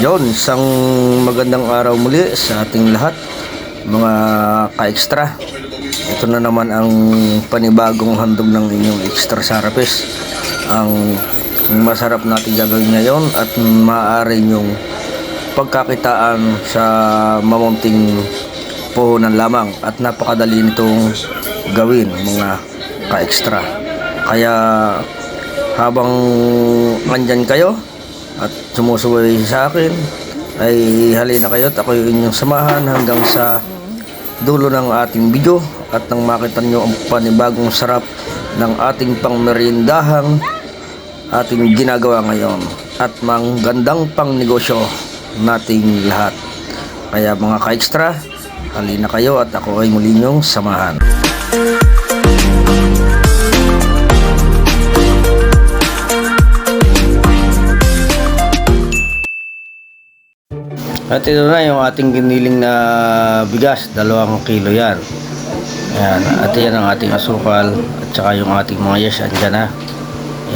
Yon, isang magandang araw muli sa ating lahat, mga ka-extra. Ito na naman ang panibagong handog ng inyong extra sarapes. Ang masarap natin gagawin ngayon at maaari nyong pagkakitaan sa mamunting puhunan lamang at napakadali nitong gawin mga ka-extra. Kaya habang andyan kayo at sumusuway sa akin ay halina kayo at ako yung inyong samahan hanggang sa dulo ng ating video at nang makita nyo ang panibagong sarap ng ating pangmeriendahang ating ginagawa ngayon at mang gandang pang negosyo nating lahat. Kaya mga ka-extra, halina kayo at ako ay muli nyong samahan. At ito na yung ating giniling na bigas, dalawang kilo yan. Yan, at yan ang ating asukal at saka yung ating mga yes, andyan na.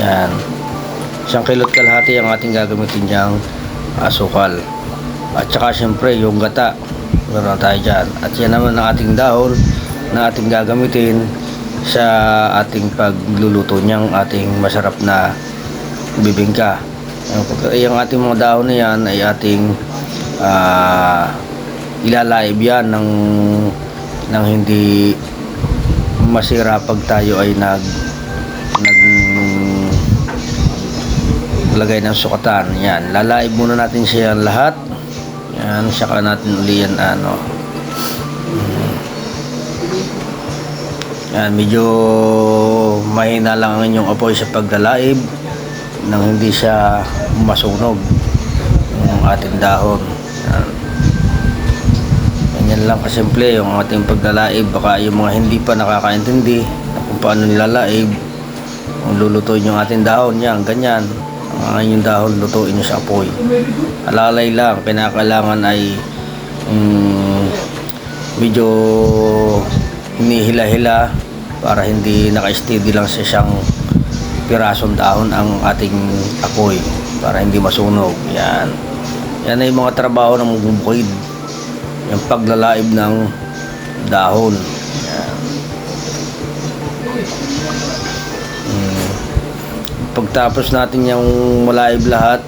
Yan. Isang kilot kalahati ang ating gagamitin diyang asukal. At saka syempre yung gata. Meron tayo dyan. At yan naman ang ating dahon na ating gagamitin sa ating pagluluto niyang ating masarap na bibingka. Yung ating mga dahon na yan ay ating ah ilalaib yan ng, ng hindi masira pag tayo ay nag nag lagay ng sukatan. Yan lalaib muna natin siya lahat. Yan saka natin uli yan ano. Yan medyo mahina lang ang inyong apoy sa paglalaib nang hindi siya masunog yung ating dahon. Ganyan lang kasimple yung ating paglalaib. Baka yung mga hindi pa nakakaintindi na kung paano nilalaib, kung lulutuin yung ating dahon, yan, ganyan. Ang inyong dahon, lutuin nyo sa apoy. Alalay lang, kinakailangan ay mm, medyo hinihila-hila para hindi naka-steady lang sa isang pirasong dahon ang ating apoy para hindi masunog. Yan. Yan ay mga trabaho ng bukid. Yung paglalaib ng dahon. Yan. Hmm. Pagtapos natin yung malaib lahat,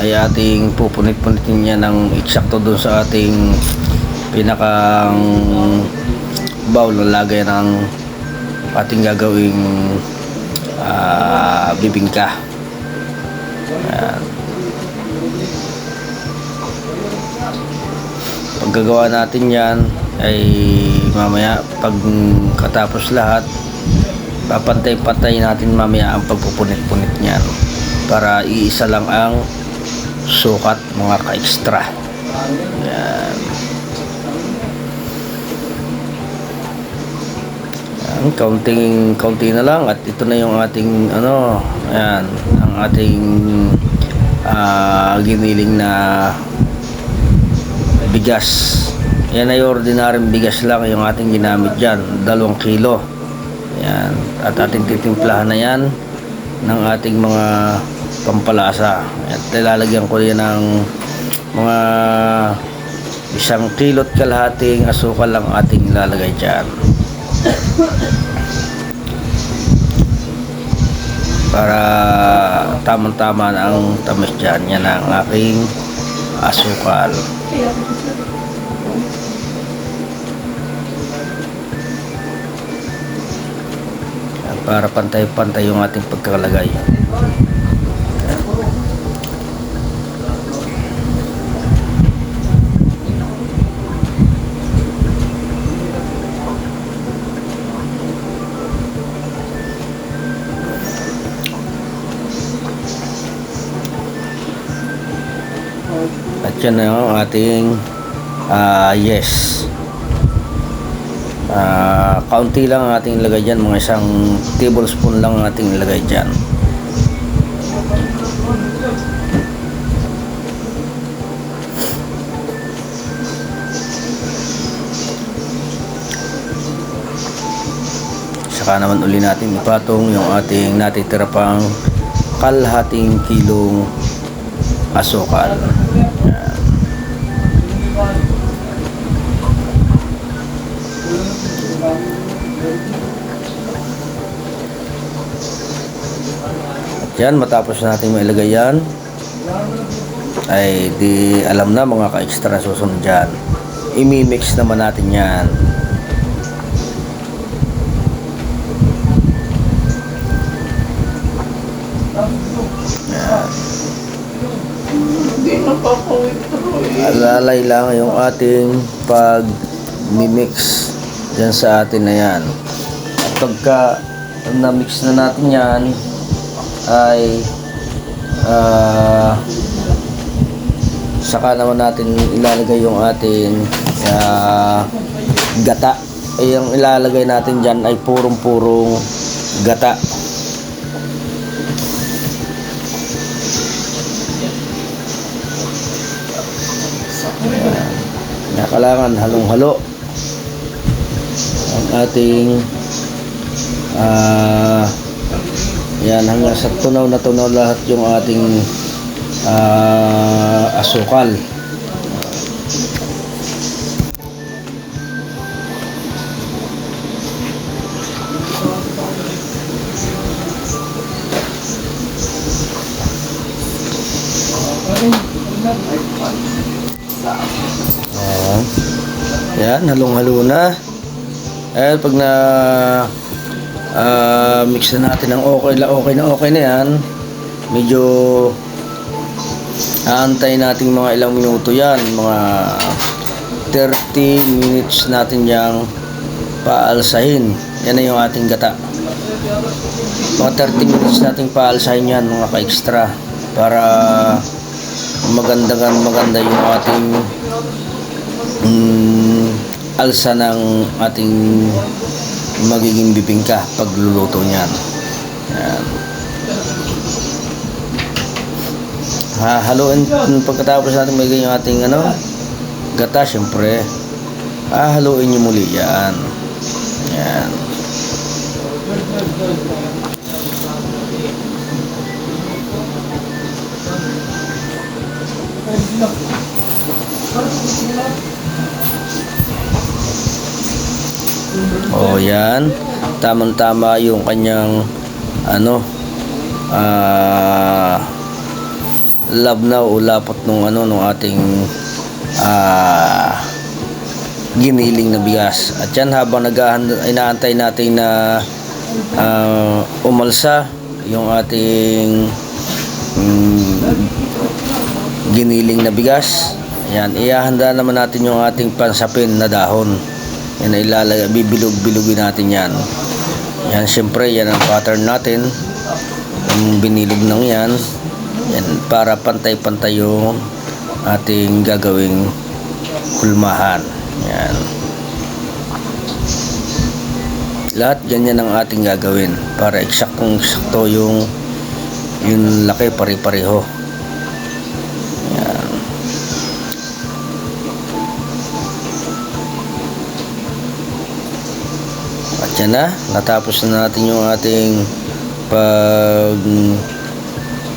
ay ating pupunit-punitin niya ng eksakto doon sa ating pinakang bowl na lagay ng ating gagawing ah, bibingka. Yan. Paggagawa natin yan ay mamaya pag katapos lahat papantay-pantay natin mamaya ang pagpupunit-punit niyan para iisa lang ang sukat mga ka-extra. Yan. Yan, kaunting kaunti na lang at ito na yung ating ano, ayan, ang ating ah, giniling na bigas. Yan ay ordinaryong bigas lang yung ating ginamit dyan. Dalawang kilo. Yan. At ating titimplahan na yan ng ating mga pampalasa. At ilalagyan ko yan ng mga isang kilot kalahating asukal lang ating ilalagay dyan. Para tamang-tama na ang tamis dyan. Yan ang aking asukal. Para pantay-pantay yung ating pagkakalagay. Yan na yung ating ah, yes. Ah, kaunti lang ang ating ilagay dyan. Mga isang tablespoon lang ang ating ilagay dyan. Saka naman uli natin ipatong yung ating natitira pang kalahating kilong asukal. Yan, matapos natin mailagay yan, ay di alam na mga ka-extra susunod dyan. Imi-mix naman natin yan. Hindi napapawithdraw eh. Alalay lang yung ating pag mix dyan sa atin na yan. At pagka na-mix na natin yan, ay ah saka naman natin ilalagay yung ating ah, gata. Eh, yung ilalagay natin dyan ay purong-purong gata. na kailangan halong-halo ang ating ah yan hanggang sa tunaw na tunaw lahat yung ating ah, asukal Ayan. Yan, halong-halo na. Eh, pag na ah, mix na natin ng okay na okay na okay na yan, medyo aantay natin mga ilang minuto yan, mga 30 minutes natin yang paalsahin. Yan na yung ating gata. Mga 30 minutes nating paalsahin yan mga ka-extra para maganda maganda yung ating mm, alsa ng ating magiging bibingka pagluluto niyan. Yan. Ha, haluin pagkatapos natin may yung ating ano, gata syempre. Hahaluin niyo muli yan. Yan. O yan. Tamang-tama yung kanyang ano ah love na o lapot nung ano nung ating ah giniling na bigas. At yan habang naghahanda inaantay natin na ah, umalsa yung ating mm, giniling na bigas. Yan, ihahanda naman natin yung ating pansapin na dahon. Yan ay ilalagay, bibilog-bilugin natin yan. Yan, syempre, yan ang pattern natin. Yung binilog ng yan. Yan, para pantay-pantay yung ating gagawing kulmahan. Yan. Lahat ganyan ang ating gagawin para eksaktong eksakto yung yung laki pare-pareho. Yan na, natapos na natin yung ating pag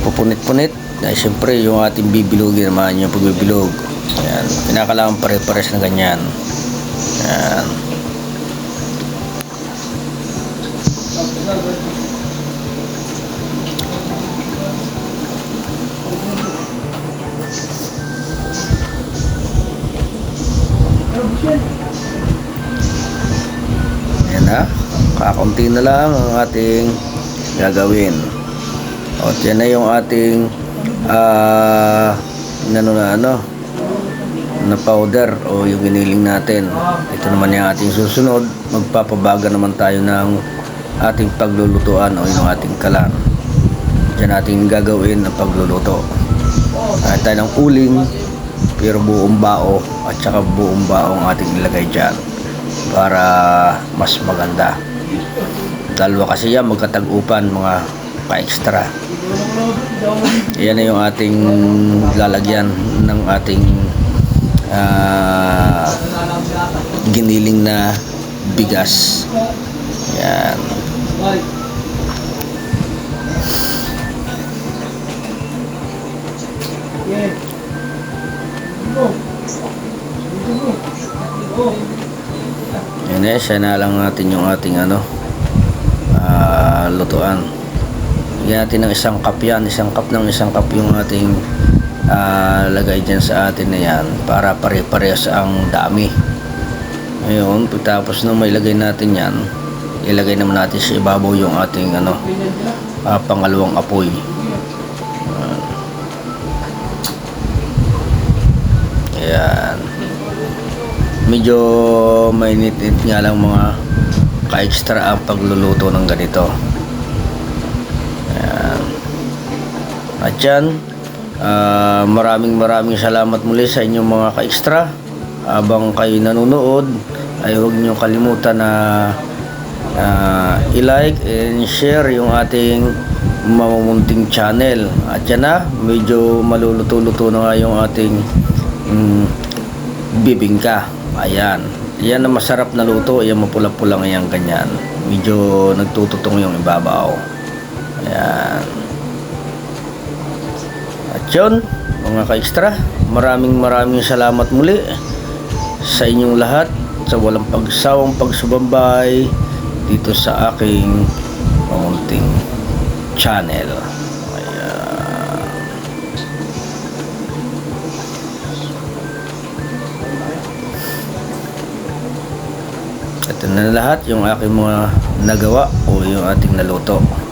pupunit-punit. Ay, syempre, yung ating bibilogin naman, yung pagbibilog. Yan, kinakailangan pare-pares na ganyan. Yan. Yan Kakunti na lang ang ating gagawin. O, yan na yung ating ah ano na ano na powder o yung giniling natin. Ito naman yung ating susunod. Magpapabaga naman tayo ng ating paglulutuan o yung ating kalan. Diyan natin gagawin ang pagluluto. Kahit tayo ng uling, pero buong bao at saka buong bao ang ating ilagay dyan para mas maganda. Dalawa kasi yan magkatag-upan mga pa-extra. Yan na yung ating lalagyan ng ating ah, giniling na bigas. Yan. Yan eh, siya na lang natin yung ating ano, ah, lutuan. Lagyan natin ng isang cup yan. Isang cup ng isang cup yung ating ah, lagay dyan sa atin na yan para pare-parehas ang dami. Ngayon, pagtapos na may lagay natin yan, ilagay naman natin sa ibabaw yung ating ano, ah, pangalawang apoy. Ayan. Medyo mainit-init nga lang mga ka-extra ang pagluluto ng ganito. At yan, ah, maraming maraming salamat muli sa inyong mga ka-extra. Habang kayo nanonood, ay huwag niyo kalimutan na ah, i-like and share yung ating mamumunting channel. At yan na, medyo maluluto-luto na nga yung ating mm, bibingka. Ayan. Yan na masarap na luto. Yan mapula-pula ngayon ganyan. Medyo nagtututong yung ibabaw. Yun, mga ka-extra, maraming maraming salamat muli sa inyong lahat sa walang pagsawang pagsubambay dito sa aking mamunting channel. Ayan. Ito na lahat yung aking mga nagawa o yung ating naluto.